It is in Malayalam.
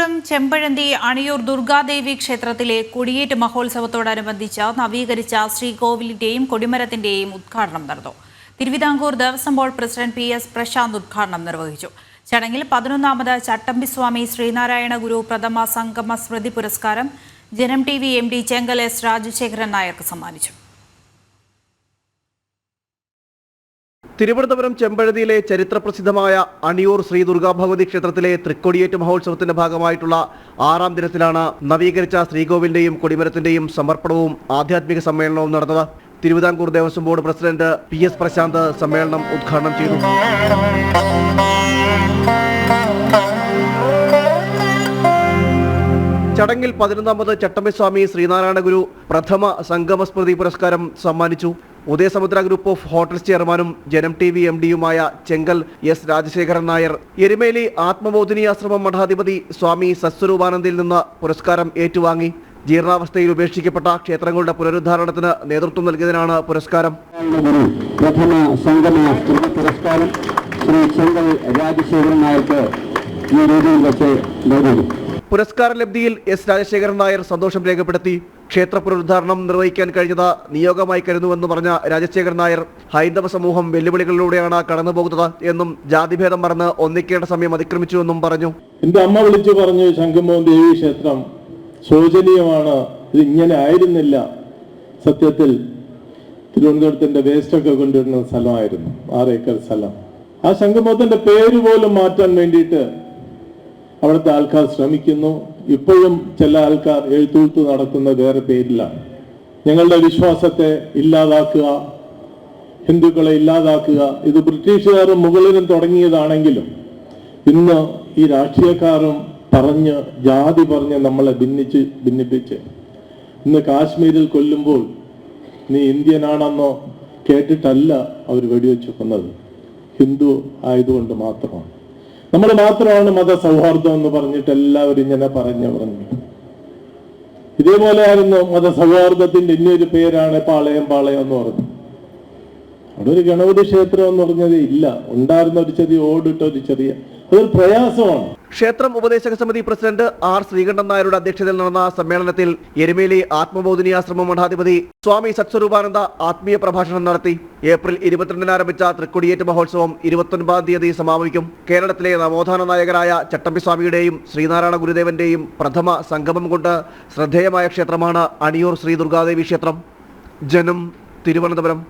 തിരുവനന്തപുരം ചെമ്പഴന്തി അണിയൂർ ദുർഗാദേവി ക്ഷേത്രത്തിലെ കൊടിയേറ്റ് മഹോത്സവത്തോടനുബന്ധിച്ച് നവീകരിച്ച ശ്രീകോവിലിന്റെയും കൊടിമരത്തിന്റെയും ഉദ്ഘാടനം നടന്നു. Thiruvithamkoor Devaswom board president P S Prashanth ഉദ്ഘാടനം നിർവഹിച്ചു. ചടങ്ങിൽ പതിനൊന്നാമത് ചട്ടമ്പിസ്വാമി ശ്രീനാരായണ ഗുരു പ്രഥമ സംഗമ സ്മൃതി പുരസ്കാരം Janam T V M D Chengal S Rajasekharan നായർക്ക് സമ്മാനിച്ചു. തിരുവനന്തപുരം ചെമ്പഴതിയിലെ ചരിത്രപ്രസിദ്ധമായ അണിയൂർ ശ്രീ ദുർഗാഭഗവതി ക്ഷേത്രത്തിലെ തൃക്കൊടിയേറ്റ് മഹോത്സവത്തിന്റെ ഭാഗമായിട്ടുള്ള ആറാം ദിനത്തിലാണ് നവീകരിച്ച ശ്രീകോവിലിന്റെയും കൊടിമരത്തിന്റെയും സമർപ്പണവും ആധ്യാത്മിക സമ്മേളനവും നടന്നത്. Thiruvithamkoor Devaswom board president P S Prashanth സമ്മേളനം ഉദ്ഘാടനം ചെയ്തു. ചടങ്ങിൽ പതിനൊന്നാമത് ചട്ടമ്പിസ്വാമി ശ്രീനാരായണ ഗുരു പ്രഥമ സംഗമസ്മൃതി പുരസ്കാരം സമ്മാനിച്ചു. ഉദയസമുദ്ര ഗ്രൂപ്പ് ഓഫ് ഹോട്ടൽസ് ചെയർമാനും ജനം ടി വി എം ഡിയുമായ ചെങ്കൽ എസ് രാജശേഖരൻ നായർ എരുമേലി ആത്മബോധിനിയാശ്രമം മഠാധിപതി സ്വാമി സസ്വരൂപാനന്ദിൽ നിന്ന് പുരസ്കാരം ഏറ്റുവാങ്ങി. ജീർണാവസ്ഥയിൽ ഉപേക്ഷിക്കപ്പെട്ട ക്ഷേത്രങ്ങളുടെ പുനരുദ്ധാരണത്തിന് നേതൃത്വം നൽകിയതിനാണ് പുരസ്കാരം. പ്രഥമ സംഗമ ശ്രീ ചെങ്കൽ രാജശേഖരൻ നായർക്ക് ഈ രീതിയിൽ വെച്ച് നൽകുന്നു. പുരസ്കാര ലബ്ധിയിൽ എസ് രാജശേഖരൻ നായർ സന്തോഷം രേഖപ്പെടുത്തി ക്ഷേത്ര പുനരുദ്ധാരണം നിർവഹിക്കാൻ കഴിഞ്ഞത് നിയോഗമായി കരുതുമെന്ന് പറഞ്ഞ രാജശേഖരൻ നായർ ഹൈന്ദവ സമൂഹം വെല്ലുവിളികളിലൂടെയാണ് കടന്നുപോകുന്നത് എന്നും ജാതിഭേദം മറന്ന് ഒന്നിക്കേണ്ട സമയം അതിക്രമിച്ചുവെന്നും പറഞ്ഞു. എന്റെ അമ്മ വിളിച്ചു പറഞ്ഞു ശംഖുമോഹൻ ദേവി ക്ഷേത്രം ശോചനീയമാണ് ഇത് ഇങ്ങനെ ആയിരുന്നില്ല. സത്യത്തിൽ തിരുവനന്തപുരത്തിന്റെ വേസ്റ്റ് ഒക്കെ കൊണ്ടുവരുന്ന സ്ഥലമായിരുന്നു ആറ് ഏക്കർ സ്ഥലം. ആ ശംഖുമോഹത്തിന്റെ പേര് പോലും മാറ്റാൻ വേണ്ടിയിട്ട് അവിടുത്തെ ആൾക്കാർ ശ്രമിക്കുന്നു. ഇപ്പോഴും ചില ആൾക്കാർ എഴുത്തുഴുത്ത് നടക്കുന്ന വേറെ പേരിലാണ് ഞങ്ങളുടെ വിശ്വാസത്തെ ഇല്ലാതാക്കുക ഹിന്ദുക്കളെ ഇല്ലാതാക്കുക ഇത് ബ്രിട്ടീഷുകാരും മുകളിലും തുടങ്ങിയതാണെങ്കിലും ഇന്ന് ഈ രാഷ്ട്രീയക്കാരും പറഞ്ഞ് ജാതി പറഞ്ഞ് നമ്മളെ ഭിന്നിച്ച് ഭിന്നിപ്പിച്ച്. ഇന്ന് കാശ്മീരിൽ കൊല്ലുമ്പോൾ നീ ഇന്ത്യനാണെന്നോ കേട്ടിട്ടല്ല അവർ വെടിവെച്ച് കൊന്നത് ഹിന്ദു ആയതുകൊണ്ട് മാത്രമാണ്. നമ്മൾ മാത്രമാണ് മതസൗഹാർദ്ദം എന്ന് പറഞ്ഞിട്ട് എല്ലാവരും ഇങ്ങനെ പറഞ്ഞു പറഞ്ഞു ഇതേപോലെയായിരുന്നു മതസൗഹാർദ്ദത്തിന്റെ ഇനിയൊരു പേരാണ് പാളയം പാളയം എന്ന് പറഞ്ഞു. അവിടെ ഒരു ഗണപതി ക്ഷേത്രം എന്ന് പറഞ്ഞത് ഇല്ല. ഉണ്ടായിരുന്ന ഒരു ചെറിയ ഓടിട്ട ഒരു ചെറിയ അതൊരു പ്രയാസമാണ്. ക്ഷേത്രം ഉപദേശക സമിതി പ്രസിഡന്റ് ആർ ശ്രീകണ്ഠൻ നായരുടെ അധ്യക്ഷതയിൽ നടന്ന സമ്മേളനത്തിൽ എരുമേലി ആത്മബോധിനിയാശ്രമ മഠാധിപതി സ്വാമി സത്സ്വരൂപാനന്ദ ആത്മീയ പ്രഭാഷണം നടത്തി. ഏപ്രിൽ ഇരുപത്തിരണ്ടിന് ആരംഭിച്ച തൃക്കൊടിയേറ്റ് മഹോത്സവം ഇരുപത്തൊൻപതാം തീയതി സമാപിക്കും. കേരളത്തിലെ നവോത്ഥാന നായകരായ ചട്ടമ്പിസ്വാമിയുടെയും ശ്രീനാരായണ ഗുരുദേവന്റെയും പ്രഥമ സംഗമം കൊണ്ട് ശ്രദ്ധേയമായ ക്ഷേത്രമാണ് അണിയൂർ ശ്രീ ദുർഗാദേവി ക്ഷേത്രം. ജനം തിരുവനന്തപുരം.